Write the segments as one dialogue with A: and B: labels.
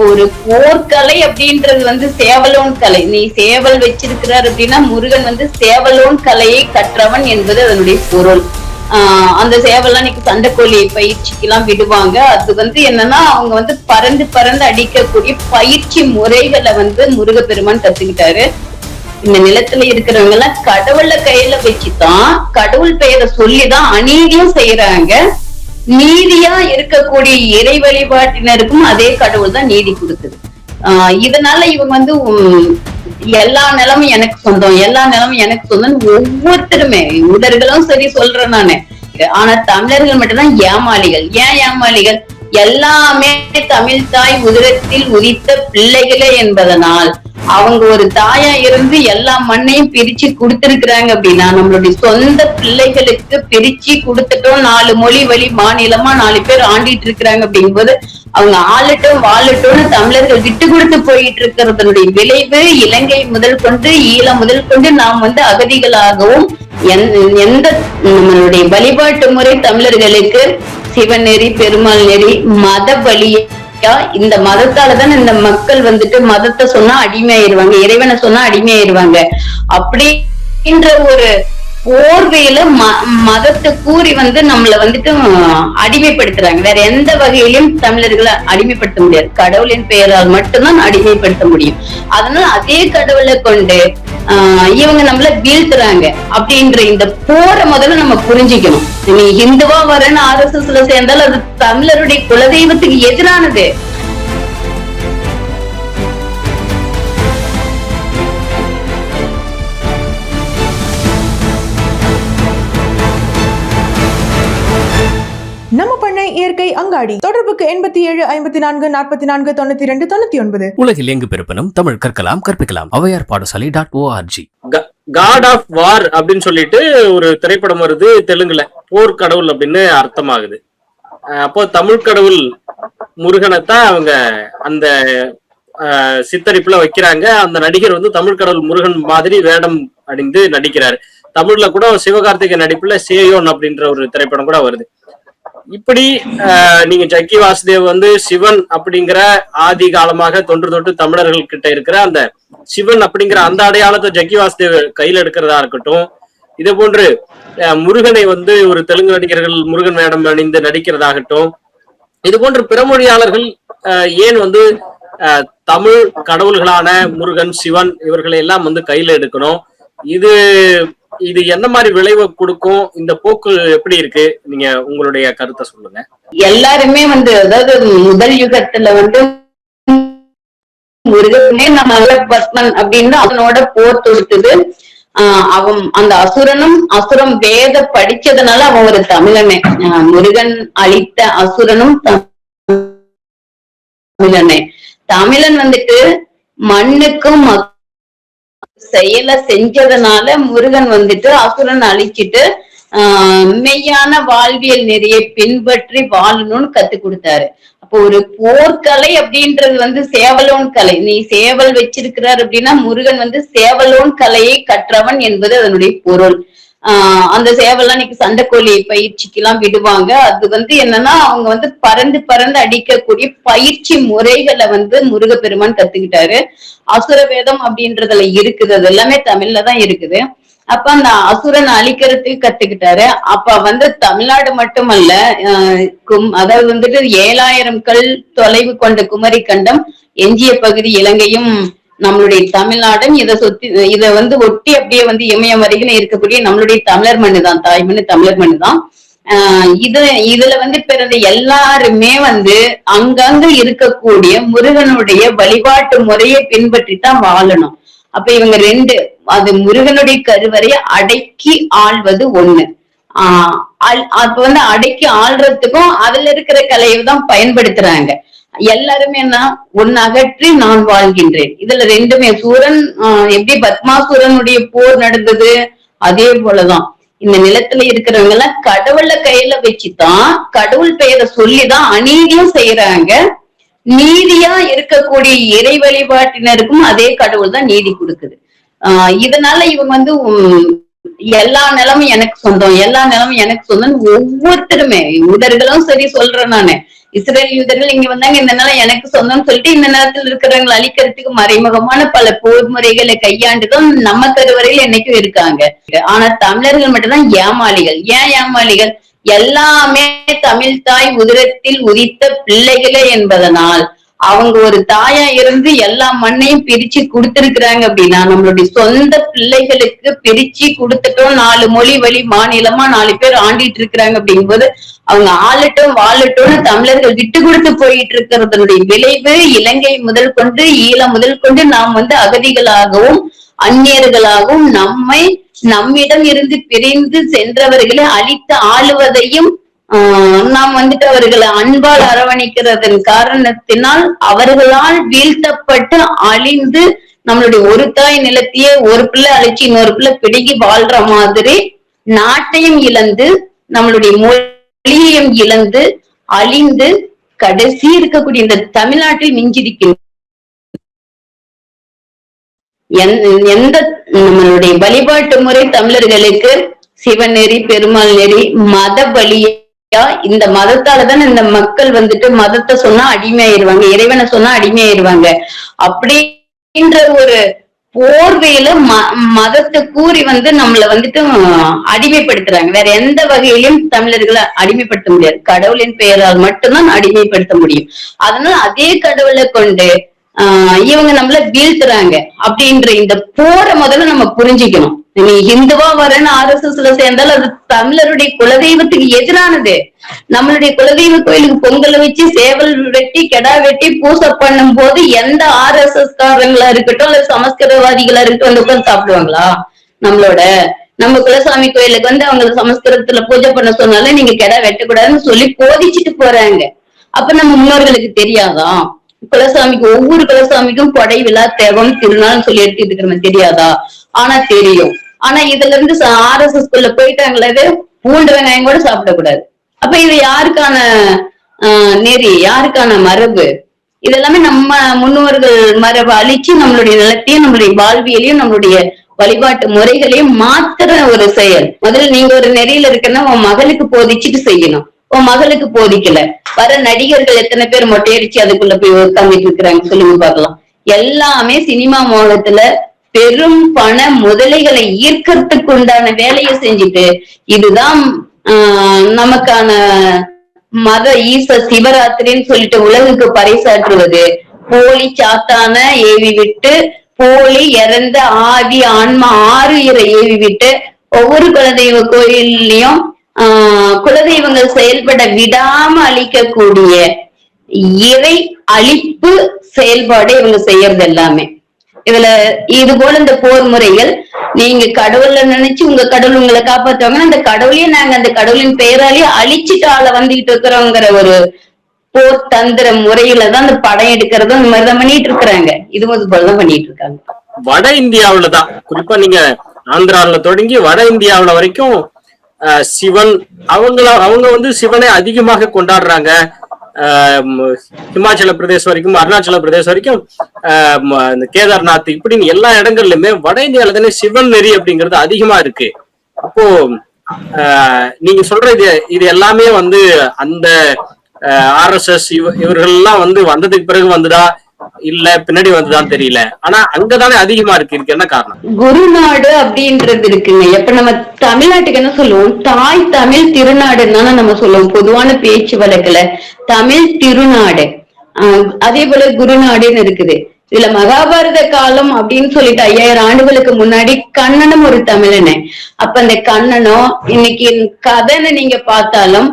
A: ஒரு போர்க்கலை அப்படின்றது வந்து சேவலோன் கலை. நீ சேவல் வச்சிருக்கிறார் அப்படின்னா முருகன் வந்து சேவலோன் கலையை கற்றவன் என்பது அதனுடைய பொருள். ஆஹ் அந்த சேவல்லாம் இன்னைக்கு சண்டைக்கோழி பயிற்சிக்கு எல்லாம் விடுவாங்க. அது வந்து என்னன்னா அவங்க வந்து பறந்து பறந்து அடிக்கக்கூடிய பயிற்சி முறைகளை வந்து முருகப்பெருமான் கத்துக்கிட்டாரு. இந்த நிலத்துல இருக்கிறவங்க எல்லாம் கடவுள கையில வச்சுதான் கடவுள் பெயரை சொல்லிதான் அநீதியும் செய்யறாங்க நீதியா இருக்கக்கூடிய இறை வழிபாட்டினருக்கும் அதே கடவுள் தான் நீதி கொடுக்குது. ஆஹ் இதனால இவங்க வந்து உம், எல்லா நிலமும் எனக்கு சொந்தம் எல்லா நிலமும் எனக்கு சொந்தம் ஒவ்வொருத்தருமே உதர்களும் சரி சொல்றேன் நானு. ஆனா தமிழர்கள் மட்டும்தான் ஏமாளிகள். ஏன் ஏமாளிகள்? எல்லாமே தமிழ் தாய் உதிரத்தில் உதித்த பிள்ளைகளே என்பதனால். அவங்க ஒரு தாயா இருந்து எல்லா மண்ணையும் பிரிச்சு கொடுத்திருக்கிறாங்க அப்படின்னா நம்மளுடைய சொந்த பிள்ளைகளுக்கு பிரிச்சு கொடுத்துட்டோம். நாலு மொழி வழி மாநிலமா நாலு பேர் ஆண்டிட்டு இருக்கிறாங்க அப்படிங்கும்போது அவங்க ஆளட்டும் வாழட்டும்னு தமிழர்கள் விட்டு கொடுத்து போயிட்டு இருக்கிறதனுடைய விளைவு இலங்கை முதல் கொண்டு ஈழம் முதல் கொண்டு நாம் வந்து அகதிகளாகவும் எந்த- நம்மளுடைய வழிபாட்டு முறை தமிழர்களுக்கு சிவநெறி பெருமாள் நெறி மத வழியை இந்த மதத்தாலதான் இந்த மக்கள் வந்துட்டு மதத்தை சொன்னா அடிமையாயிருவாங்க இறைவனை சொன்னா அடிமையாயிருவாங்க. அப்படின்ற ஒரு போர்வையில ம மதத்தை கூறி வந்து நம்மள வந்துட்டு அடிமைப்படுத்துறாங்க. வேற எந்த வகையிலும் தமிழர்களை அடிமைப்படுத்த முடியாது. கடவுளின் பெயரால் மட்டும்தான் அடிமைப்படுத்த முடியும். அதனால அதே கடவுளை கொண்டு ஆஹ் இவங்க நம்மள வீழ்த்துறாங்க அப்படின்ற இந்த போரை முதல்ல நம்ம புரிஞ்சுக்கணும். நீ ஹிந்துவா வரேன்னு ஆர் எஸ் எஸ்ல சேர்ந்தாலும் அது தமிழருடைய குலதெய்வத்துக்கு எதிரானது.
B: நம்ம பண்ணை இயற்கை அங்காடி. தொடர்புக்கு எண்பத்தி ஏழு ஐம்பத்தி நான்கு நாற்பத்தி நான்கு தொண்ணூத்தி ரெண்டு தொண்ணூத்தி ஒன்பது.
C: உலகில் எங்கு பிறப்பினும் தமிழ் கற்கலாம் கற்பிக்கலாம். Avvaiyar Padasalai dot org
D: God of War அப்படின்னு சொல்லிட்டு ஒரு திரைப்படம் வருது தெலுங்குல. போர் கடவுள் அப்படின்னு அர்த்தமாகுது. அப்போ தமிழ் கடவுள் முருகனைத்தான் அவங்க அந்த சித்தரிப்புல வைக்கிறாங்க. அந்த நடிகர் வந்து தமிழ் கடவுள் முருகன் மாதிரி வேடம் அணிந்து நடிக்கிறாரு. தமிழ்ல கூட சிவகார்த்திகை நடிப்புல சேயோன் அப்படின்ற ஒரு திரைப்படம் கூட வருது. இப்படி அஹ், நீங்க ஜக்கி வாசுதேவ் வந்து சிவன் அப்படிங்கிற ஆதி காலமாக தொன்று தொட்டு தமிழர்கள் கிட்ட இருக்கிற அந்த சிவன் அப்படிங்கிற அந்த அடையாளத்தை ஜக்கி வாசுதேவ் கையில எடுக்கிறதா இருக்கட்டும். இதே போன்று அஹ், முருகனை வந்து ஒரு தெலுங்கு நடிகர்கள் முருகன் வேடம் அணிந்து நடிக்கிறதாகட்டும். இது போன்று பிற மொழியாளர்கள் அஹ், ஏன் வந்து தமிழ் கடவுள்களான முருகன் சிவன் இவர்களை எல்லாம் வந்து கையில எடுக்கணும். இது இது என்ன மாதிரி விளைவை கொடுக்கும்? இந்த போக்கு எப்படி இருக்கு? நீங்க உங்களுடைய கருத்தை சொல்லுங்க.
A: எல்லாருமே வந்து அதாவது முதல் யுகத்துல வந்து முருகனே நம்ம பஸ்மன் அப்படின்னு அவனோட போர் தொடுத்தது. ஆஹ் அவன் அந்த அசுரனும் அசுரம் வேத படிச்சதுனால அவன் ஒரு தமிழனே. ஆஹ் முருகன் அழித்த அசுரனும் தமிழனே. தமிழன் வந்துட்டு மண்ணுக்கும் செயலை செஞ்சதுனால முருகன் வந்துட்டு அசுரன் அழிச்சிட்டு ஆஹ் மெய்யான வாழ்வியல் நெறியை பின்பற்றி வாழணும்னு கத்து கொடுத்தாரு. அப்போ ஒரு போர்க்கலை அப்படின்றது வந்து சேவலோன் கலை. நீ சேவல் வச்சிருக்கிறார் அப்படின்னா முருகன் வந்து சேவலோன் கலையை கற்றவன் என்பது அதனுடைய பொருள். ஆஹ் அந்த சேவெல்லாம் இன்னைக்கு சண்டைக்கோழி பயிற்சிக்கு எல்லாம் விடுவாங்க. அது வந்து என்னன்னா அவங்க வந்து பறந்து பறந்து அடிக்கக்கூடிய பயிற்சி முறைகளை வந்து முருகப்பெருமான் கத்துக்கிட்டாரு. அசுர வேதம் அப்படின்றதுல இருக்குது. அது எல்லாமே தமிழ்ல தான் இருக்குது. அப்ப அந்த அசுரன் அழிக்கிறதுக்கு கத்துக்கிட்டாரு. அப்ப வந்து தமிழ்நாடு மட்டுமல்ல கும்- அதாவது வந்துட்டு ஏழாயிரம் கல் தொலைவு கொண்ட குமரி கண்டம் எஞ்சிய பகுதி இலங்கையும் நம்மளுடைய தமிழ்நாடன் இதை சுத்தி இதை வந்து ஒட்டி அப்படியே வந்து இமயம் வரைக்கும் இருக்கக்கூடிய நம்மளுடைய தமிழர் மண்ணு தான் தாய் மண்ணு தமிழர் மண்ணு தான் ஆஹ் இது இதுல வந்து பிறந்த எல்லாருமே வந்து அங்கங்க இருக்கக்கூடிய முருகனுடைய வழிபாட்டு முறையை பின்பற்றி தான் வாழணும். அப்ப இவங்க ரெண்டு அது முருகனுடைய கருவறையை அடக்கி ஆள்வது ஒண்ணு. ஆஹ் அல்- அப்ப வந்து அடக்கி ஆள்றதுக்கும் அதுல இருக்கிற கலையை தான் பயன்படுத்துறாங்க. எல்லாருமே என்ன? ஒன்னு அகற்றி நான் வாழ்கின்றேன். இதுல ரெண்டுமே சூரன் ஆஹ் எப்படி பத்மாசுரனுடைய போர் நடந்தது? அதே போலதான். இந்த நிலத்துல இருக்கிறவங்க எல்லாம் கடவுள கையில வச்சுதான் கடவுள் பெயரை சொல்லிதான் அநீதியும் செய்யறாங்க. நீதியா இருக்கக்கூடிய இறை வழிபாட்டினருக்கும் அதே கடவுள் தான் நீதி கொடுக்குது. ஆஹ் இதனால இவங்க வந்து உம், எல்லா நிலமும் எனக்கு சொந்தம் எல்லா நிலமும் எனக்கு சொந்தம் ஒவ்வொருத்தருமே உதர்களும் சரி சொல்றேன் நானு. இஸ்ரேல் யூதர்கள் இங்க வந்தாங்க இந்த நேரம் எனக்கு சொந்தம் சொல்லிட்டு இந்த நேரத்தில் இருக்கிறவங்களை அழிக்கிறதுக்கு மறைமுகமான பல போர் முறைகளை கையாண்டுதான் நம்ம கருவறையில் என்னைக்கும் இருக்காங்க. ஆனா தமிழர்கள் மட்டும்தான் ஏமாளிகள். ஏன் ஏமாளிகள்? எல்லாமே தமிழ் தாய் உதிரத்தில் உதித்த பிள்ளைகளே என்பதனால். அவங்க ஒரு தாயா இருந்து எல்லா மண்ணையும் பிரிச்சு கொடுத்திருக்கிறாங்க அப்படின்னா நம்மளுடைய சொந்த பிள்ளைகளுக்கு பிரிச்சு கொடுத்துட்டோம் நாலு மொழி வழி மாநிலமா நாலு பேர் ஆண்டிட்டு இருக்கிறாங்க அப்படிங்கும்போது அவங்க ஆளட்டும் வாழட்டும்னு தமிழர்கள் விட்டு கொடுத்து போயிட்டு இருக்கிறதனுடைய விளைவு இலங்கை முதல் கொண்டு ஈழம் முதல் கொண்டு நாம் வந்து அகதிகளாகவும் அந்நியர்களாகவும் நம்மை நம்மிடம் இருந்து பிரிந்து சென்றவர்களை அழித்து ஆளுவதையும் நாம் வந்துட்டு அவர்களை அன்பால் அரவணைக்கிறதன் காரணத்தினால் அவர்களால் வீழ்த்தப்பட்டு அழிந்து நம்மளுடைய ஒரு தாய் நிலத்தையே ஒரு பிள்ளை அழைச்சி இன்னொரு பிள்ளை பிடுங்கி வாழ்ற மாதிரி நாட்டையும் இழந்து நம்மளுடைய மொழியையும் இழந்து அழிந்து கடைசி இருக்கக்கூடிய இந்த தமிழ்நாட்டில் மிஞ்சிருக்கின்ற எந்த- எந்த நம்மளுடைய வழிபாட்டு முறை தமிழர்களுக்கு சிவநெறி பெருமாள் நெறி மத வழியா இந்த மதத்தாலதான் இந்த மக்கள் வந்துட்டு மதத்தை சொன்னா அடிமையாயிருவாங்க இறைவனை சொன்னா அடிமையாயிருவாங்க. அப்படின்ற ஒரு போர்வையில ம மதத்தை கூறி வந்து நம்மள வந்துட்டு அடிமைப்படுத்துறாங்க. வேற எந்த வகையிலும் தமிழர்களை அடிமைப்படுத்த முடியாது. கடவுளின் பெயரால் மட்டும்தான் அடிமைப்படுத்த முடியும். அதனால அதே கடவுளை கொண்டு ஆஹ் இவங்க நம்மள வீழ்த்துறாங்க. அப்படின்ற இந்த போரை முதல்ல நம்ம புரிஞ்சுக்கணும். நீ ஹிந்துவா வரேன்னு ஆர் எஸ் எஸ்ல சேர்ந்தாலும் அது தமிழருடைய குலதெய்வத்துக்கு எதிரானது. நம்மளுடைய குலதெய்வ கோயிலுக்கு பொங்கலை வச்சு சேவல் வெட்டி கெடா வெட்டி பூசை பண்ணும் போது எந்த ஆர் எஸ் எஸ் காரங்களா இருக்கட்டும் இல்ல சமஸ்கிருதவாதிகளா இருக்கட்டும் வந்து உட்கார்ந்து சாப்பிடுவாங்களா? நம்மளோட நம்ம குலசாமி கோயிலுக்கு வந்து அவங்க சமஸ்கிருதத்துல பூஜை பண்ண சொன்னாலும் நீங்க கெடா வெட்டக்கூடாதுன்னு சொல்லி போதிச்சுட்டு போறாங்க. அப்ப நம்ம முன்னோர்களுக்கு தெரியாதான் குலசாமிக்கு ஒவ்வொரு குலசாமிக்கும் கொடை விழா தேவம் திருநாள் சொல்லி எடுத்துட்டு இருக்கிறவங்க தெரியாதா? ஆனா தெரியும். ஆனா இதுல இருந்து ஆர் எஸ் எஸ் குள்ள போயிட்டாங்களே பூண்டு வெங்காயம் கூட சாப்பிடக்கூடாது. அப்ப இது யாருக்கான ஆஹ் நெறி? யாருக்கான மரபு? இதெல்லாமே நம்ம முன்னோர்கள் மரபு அழிச்சு நம்மளுடைய நிலத்தையும் நம்மளுடைய வாழ்வியலையும் நம்மளுடைய வழிபாட்டு முறைகளையும் மாத்துற ஒரு செயல். முதல்ல நீங்க ஒரு நெறியில இருக்கன்னா உன் மகளுக்கு போதிச்சுட்டு செய்யணும். உன் மகளுக்கு போதிக்கல. வர நடிகர்கள் எத்தனை பேர் மொட்டையடிச்சு அதுக்குள்ள போய் உட்காந்துட்டு இருக்கிறாங்க சொல்லுங்க பார்க்கலாம். எல்லாமே சினிமா மோகத்துல பெரும் பண முதலைகளை ஈர்க்கறதுக்கு உண்டான வேலையை செஞ்சுட்டு இதுதான் ஆஹ் நமக்கான மத ஈச சிவராத்திரின்னு சொல்லிட்டு உலகுக்கு பறைசாற்றுவது. போலி சாத்தான ஏவி விட்டு போலி இறந்த ஆவி ஆன்மா ஆறு இறை ஏவி விட்டு ஒவ்வொரு குலதெய்வ கோயில்லையும் குலதெய்வங்கள் செயல்பட விடாம அழிக்கக்கூடிய இறை அழிப்பு செயல்பாடு இவங்க செய்யறது எல்லாமே. இதுல இது போல இந்த போர் முறைகள் நீங்க கடவுள நினைச்சு உங்க கடவுள் உங்களை காப்பாத்துவாங்கன்னா அந்த கடவுளையே நாங்க அந்த கடவுளின் பெயராலேயே அழிச்சிட்டு ஆள வந்துகிட்டு இருக்கிறோங்கிற ஒரு போர் தந்திர முறையில தான் அந்த படம் எடுக்கிறதும் இந்த மாதிரிதான் பண்ணிட்டு இருக்கிறாங்க. இதுவும் இது போலதான் பண்ணிட்டு இருக்காங்க.
D: வட இந்தியாவுலதான். குறிப்பா நீங்க ஆந்திராவில தொடங்கி வட இந்தியாவுல வரைக்கும் சிவன் அவங்கள அவங்க வந்து சிவனை அதிகமாக கொண்டாடுறாங்க. ஹிமாச்சல பிரதேசம் வரைக்கும் அருணாச்சல பிரதேசம் வரைக்கும் இந்த கேதார்நாத் இப்படின்னு எல்லா இடங்கள்லயுமே வட இந்தியாவில தானே சிவன் நெறி அப்படிங்கிறது அதிகமா இருக்கு. அப்போ நீங்க சொல்ற இது இது எல்லாமே வந்து அந்த ஆர்எஸ்எஸ் இவ இவர்கள் எல்லாம் வந்து வந்ததுக்கு பிறகு வந்துதா? இல்ல பின்னாடி வந்துதான் தெரியல. ஆனா அங்கதானே அதிகமா இருக்கு. இதுக்கு என்ன காரணம்?
A: குருநாடு அப்படின்றது இருக்குங்க. எப்ப நம்ம தமிழ்நாட்டுக்கு என்ன சொல்லுவோம்? தாய் தமிழ் திருநாடுன்னு தானே நம்ம சொல்லுவோம். பொதுவான பேச்சு வழக்குல தமிழ் திருநாடு. அதே போல குருநாடுன்னு இருக்குது. இதுல மகாபாரத காலம் அப்படின்னு சொல்லிட்டு ஐயாயிரம் ஆண்டுகளுக்கு முன்னாடி கண்ணனும் ஒரு தமிழனே. அப்ப அந்த கண்ணனும் இன்னைக்கு கதைன்னு நீங்க பார்த்தாலும்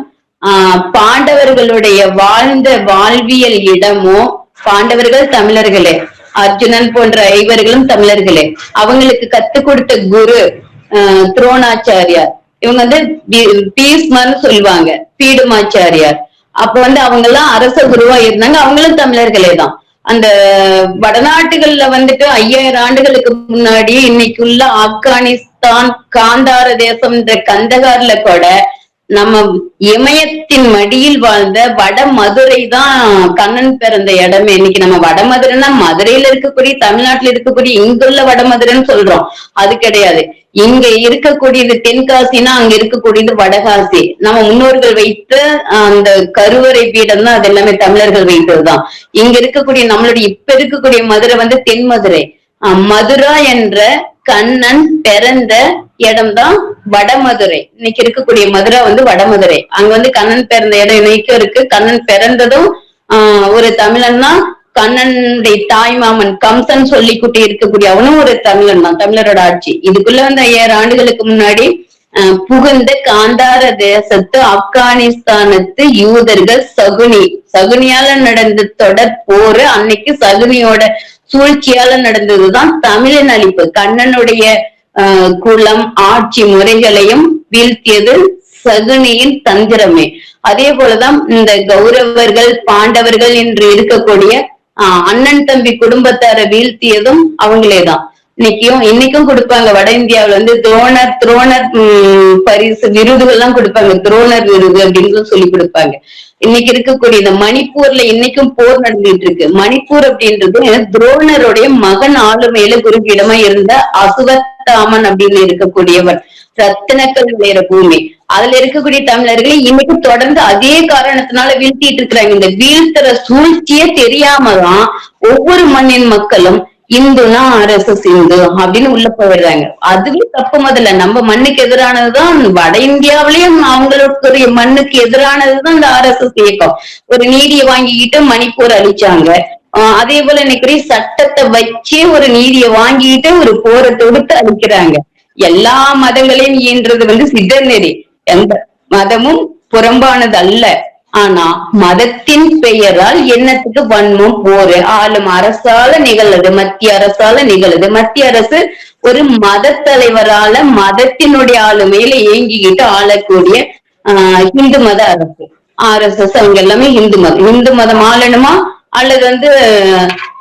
A: ஆஹ் பாண்டவர்களுடைய வாழ்ந்த வாழ்வியல் இடமோ பாண்டவர்கள் தமிழர்களே அர்ஜுனன் போன்ற ஐவர்களும் தமிழர்களே அவங்களுக்கு கத்து கொடுத்த குரு ஆஹ் துரோணாச்சாரியார். இவங்க வந்து பீ- சொல்லுவாங்க பீடுமாச்சாரியார். அப்ப வந்து அவங்க எல்லாம் அரச குருவா இருந்தாங்க. அவங்களும் தமிழர்களே தான். அந்த வடநாட்டுகள்ல வந்துட்டு ஐயாயிரம் ஆண்டுகளுக்கு முன்னாடி இன்னைக்குள்ள ஆப்கானிஸ்தான் காந்தார தேசம் இந்த கந்தகார்ல கூட நம்ம இமயத்தின் மடியில் வாழ்ந்த வட மதுரை தான் கண்ணன் பிறந்த இடமே. இன்னைக்கு நம்ம வட மதுரைன்னா மதுரையில இருக்கக்கூடிய தமிழ்நாட்டுல இருக்கக்கூடிய இங்குள்ள வட மதுரைன்னு சொல்றோம். அது கிடையாது. இங்க இருக்கக்கூடியது தென்காசினா அங்க இருக்கக்கூடியது வடகாசி. நம்ம முன்னோர்கள் வைத்த அந்த கருவறை பீடம் தான் அது எல்லாமே தமிழர்கள் வைத்ததுதான். இங்க இருக்கக்கூடிய நம்மளுடைய இப்ப இருக்கக்கூடிய மதுரை வந்து தென் மதுரை ஆஹ், மதுரா என்ற கண்ணன் பிறந்த இடம்தான் வடமதுரை. இன்னைக்கு இருக்கக்கூடிய மதுரை வந்து வடமதுரை. அங்க வந்து கண்ணன் பிறந்த இடம் இன்னைக்கும் இருக்கு. கண்ணன் பிறந்ததும் ஆஹ் ஒரு தமிழன் தான். கண்ணனுடைய தாய் மாமன் கம்சன் சொல்லி கூட்டி இருக்கக்கூடிய அவனும் ஒரு தமிழன் தான் தமிழரோட ஆட்சி. இதுக்குள்ள வந்து ஐயாயிரம் ஆண்டுகளுக்கு முன்னாடி ஆஹ் புகுந்த காந்தார தேசத்து ஆப்கானிஸ்தானத்து யூதர்கள் சகுனி. சகுனியால நடந்த தொடர் போரு அன்னைக்கு சகுனியோட சூழ்ச்சியால நடந்ததுதான் தமிழன் அழிப்பு. கண்ணனுடைய ஆஹ் குலம் ஆட்சி முறைகளையும் வீழ்த்தியது சகுனியின் தந்திரமே. அதே போலதான் இந்த கௌரவர்கள் பாண்டவர்கள் என்று இருக்கக்கூடிய ஆஹ் அண்ணன் தம்பி குடும்பத்தாரை வீழ்த்தியதும் அவங்களேதான். இன்னைக்கும் இன்னைக்கும் கொடுப்பாங்க. வட இந்தியாவுல வந்து துரோணர் துரோணர் உம், பரிசு விருதுகள் எல்லாம் கொடுப்பாங்க. துரோணர் விருது அப்படின்னு சொல்லி கொடுப்பாங்க. இன்னைக்கு இருக்கக்கூடிய இந்த மணிப்பூர்ல இன்னைக்கும் போர் நடந்துட்டு இருக்கு. மணிப்பூர் அப்படின்றது துரோணருடைய மகன் ஆளுமையில குறுக்கிடமா இருந்த அசுவத்தாமன் அப்படின்னு இருக்கக்கூடியவன். ரத்தினக்கல் விளையிற பூமி. அதுல இருக்கக்கூடிய தமிழர்களை இன்னைக்கு தொடர்ந்து அதே காரணத்தினால வீழ்த்திட்டு இருக்கிறாங்க. இந்த வீழ்த்துற சூழ்ச்சியே தெரியாமதான் ஒவ்வொரு மண்ணின் மக்களும் இந்துனா ஆர்எஸ்எஸ் இந்து அப்படின்னு உள்ள போயிடுறாங்க. அதுவே தப்பு முதல்ல. நம்ம மண்ணுக்கு எதிரானதுதான் வட இந்தியாவிலயும் அவங்களுடைய மண்ணுக்கு எதிரானதுதான் இந்த ஆர்எஸ்எஸ் இயக்கம். ஒரு நீதியை வாங்கிக்கிட்டு மணிப்பூர் அழிச்சாங்க. ஆஹ் அதே போல நினைக்கிறேன் சட்டத்தை வச்சே ஒரு நீதியை வாங்கிட்டு ஒரு போரை தொடுத்து அழிக்கிறாங்க. எல்லா மதங்களையும் இயன்றது வந்து சித்தநெறி எந்த மதமும் புறம்பானது அல்ல ஆனா மதத்தின் பெயரால் என்னத்துக்கு வன்மம் போரு? ஆளும் அரசால நிகழுது மத்திய அரசால நிகழுது மத்திய அரசு ஒரு மத தலைவரால மதத்தினுடைய ஆளுமையில இயங்கிக்கிட்டு ஆளக்கூடிய ஆஹ் இந்து மத அரசு. ஆர்எஸ்எஸ் அவங்க எல்லாமே இந்து மதம். இந்து மதம் ஆளணுமா? அல்லது வந்து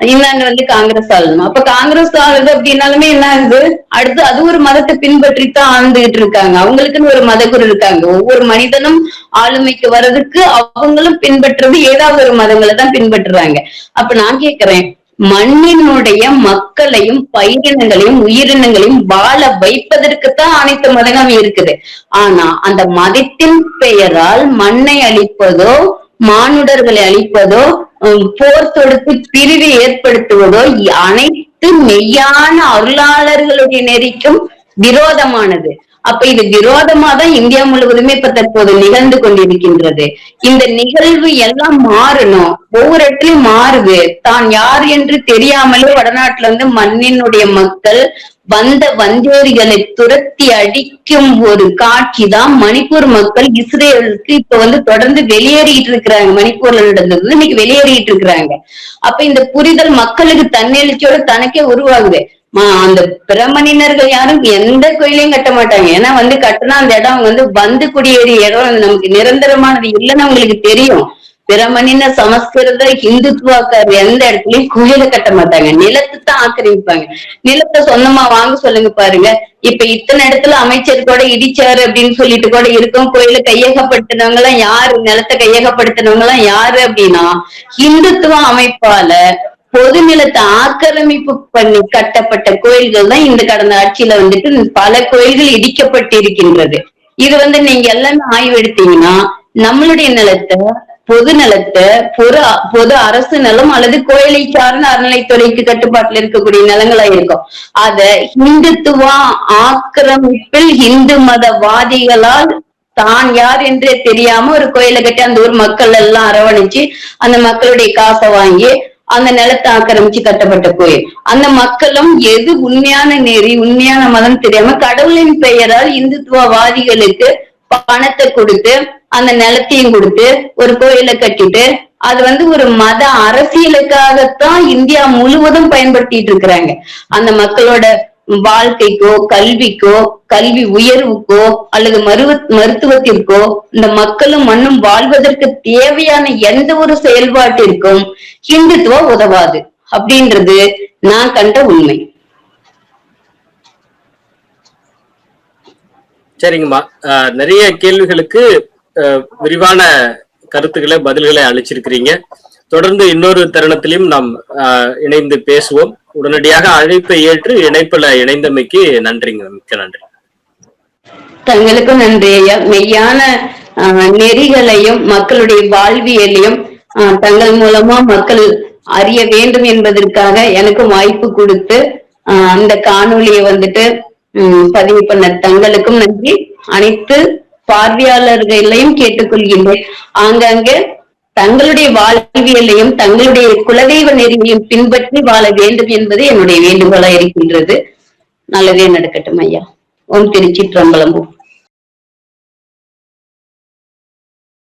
A: இங்கிலாந்து வந்து காங்கிரஸ் ஆளணுமா அப்ப காங்கிரஸ் ஆளுது அப்படின்னாலுமே என்ன ஆகுது அடுத்து அது ஒரு மதத்தை பின்பற்றித்தான் ஆழ்ந்துகிட்டு இருக்காங்க. அவங்களுக்குன்னு ஒரு மதகுரு இருக்காங்க. ஒவ்வொரு மனிதனும் ஆளுமைக்கு வர்றதுக்கு அவங்களும் பின்பற்றுறது ஏதாவது ஒரு மதங்களை தான் பின்பற்றுறாங்க. அப்ப நான் கேக்குறேன் மண்ணினுடைய மக்களையும் பயிரினங்களையும் உயிரினங்களையும் வாழ வைப்பதற்குத்தான் அனைத்து மதங்களும் இருக்குது. ஆனா அந்த மதத்தின் பெயரால் மண்ணை அழிப்பதோ மானுடர்களை அழிப்பதோ போர் தொடுத்து பிரிவு ஏற்படுத்துவதோ அனைத்து மெய்யான அருளாளர்களுடைய நெறிக்கும் விரோதமானது. அப்ப இது விரோதமா தான் இந்தியா முழுவதுமே இப்ப தற்போது நிகழ்ந்து கொண்டிருக்கின்றது. இந்த நிகழ்வு எல்லாம் மாறணும். ஒவ்வொரு இடத்துலயும் மாறுது. தான் யார் என்று தெரியாமலே வடநாட்டுல வந்து மண்ணினுடைய மக்கள் வந்த வந்தேரிகளை துரத்தி அடிக்கும் ஒரு காட்சி தான் மணிப்பூர் மக்கள் இஸ்ரேலுக்கு இப்ப வந்து தொடர்ந்து வெளியேறிட்டு இருக்கிறாங்க. மணிப்பூர்ல நடந்தது. இன்னைக்கு வெளியேறிட்டு இருக்கிறாங்க. அப்ப இந்த புரிதல் மக்களுக்கு தன்னெழுச்சியோட தனக்கே உருவாகுது. அந்த பிரமணினர்கள் யாரும் எந்த கோயிலையும் கட்ட மாட்டாங்க. ஏன்னா வந்து கட்டினா அந்த இடம் வந்து வந்து குடியேறிய இடம். நமக்கு நிரந்தரமானது இல்லைன்னு அவங்களுக்கு தெரியும். பிரமணின சமஸ்கிருத ஹிந்துத்துவாக்கார் எந்த இடத்துலயும் குயில கட்ட மாட்டாங்க. நிலத்தை தான் ஆக்கிரமிப்பாங்க. நிலத்தை சொந்தமா வாங்க சொல்லுங்க பாருங்க. இப்ப இத்தனை இடத்துல அமைச்சர் கூட இடிச்சாரு அப்படின்னு சொல்லிட்டு கூட இருக்கும் கோயில கையகப்படுத்தினவங்க எல்லாம் யாரு? நிலத்தை கையகப்படுத்தினவங்க எல்லாம் யாரு அப்படின்னா ஹிந்துத்துவ அமைப்பால பொது நிலத்தை ஆக்கிரமிப்பு பண்ணி கட்டப்பட்ட கோயில்கள் தான் இந்த கடந்த ஆட்சியில வந்துட்டு பல கோயில்கள் இடிக்கப்பட்டிருக்கின்றது. இது வந்து நீங்க எல்லாமே ஆய்வு எடுத்தீங்கன்னா நம்மளுடைய நிலத்தை பொது நிலத்தை பொது பொது அரசு நிலம் அல்லது கோயிலை சார்ந்த அறநிலைத்துறைக்கு கட்டுப்பாட்டுல இருக்கக்கூடிய நிலங்களா இருக்கும். அத ஹிந்துத்துவ ஆக்கிரமிப்பில் இந்து மதவாதிகளால் தான் யார் என்றே தெரியாம ஒரு கோயிலை கட்டி அந்த ஊர் மக்கள் எல்லாம் அரவணைச்சு அந்த மக்களுடைய காசை வாங்கி அந்த நிலத்தை ஆக்கிரமிச்சு கட்டப்பட்ட கோயில். அந்த மக்களும் எது உண்மையான நெறி உண்மையான மதம் தெரியாம கடவுளின் பெயரால் இந்துத்துவவாதிகளுக்கு பணத்தை கொடுத்து அந்த நிலத்தையும் கொடுத்து ஒரு கோயிலை கட்டிட்டு அது வந்து ஒரு மத அரசியலுக்காகத்தான் இந்தியா முழுவதும் பயன்படுத்திட்டு இருக்கிறாங்க. அந்த மக்களோட வாழ்க்கைக்கோ கல்விக்கோ கல்வி உயர்வுக்கோ அல்லது மருவ மருத்துவத்திற்கோ இந்த மக்களும் மண்ணும் வாழ்வதற்கு தேவையான எந்த ஒரு செயல்பாட்டிற்கும் ஹிந்துத்துவம் உதவாது. அப்படின்றது நான் கண்ட உண்மை.
D: சரிங்கம்மா. ஆஹ் நிறைய கேள்விகளுக்கு விரிவான கருத்துக்களை பதில்களை அளிச்சிருக்கிறீங்க. தொடர்ந்து இன்னொரு தருணத்திலையும் நாம் ஆஹ் இணைந்து பேசுவோம். உடனடியாக அழைப்பை ஏற்று இணைப்புல இணைந்தமைக்கு நன்றிங்க மிக்க நன்றி.
A: தங்களுக்கும் நன்றி ஐயா. மெய்யான ஆஹ், நெறிகளையும் மக்களுடைய வாழ்வியலையும் தங்கள் மூலமா மக்கள் அறிய வேண்டும் என்பதற்காக எனக்கும் வாய்ப்பு கொடுத்து ஆஹ், அந்த காணொலியை வந்துட்டு உம், பதிவு பண்ண தங்களுக்கும் நன்றி. அனைத்து பார்வையாளர்களையும் கேட்டுக்கொள்கின்றேன். ஆங்காங்கே தங்களுடைய வாழ்வியலையும் தங்களுடைய குலதெய்வ நெறியையும் பின்பற்றி வாழ வேண்டும் என்பது என்னுடைய வேண்டுகோளா இருக்கின்றது. நல்லதே நடக்கட்டும் ஐயா. ஓம் திருச்சி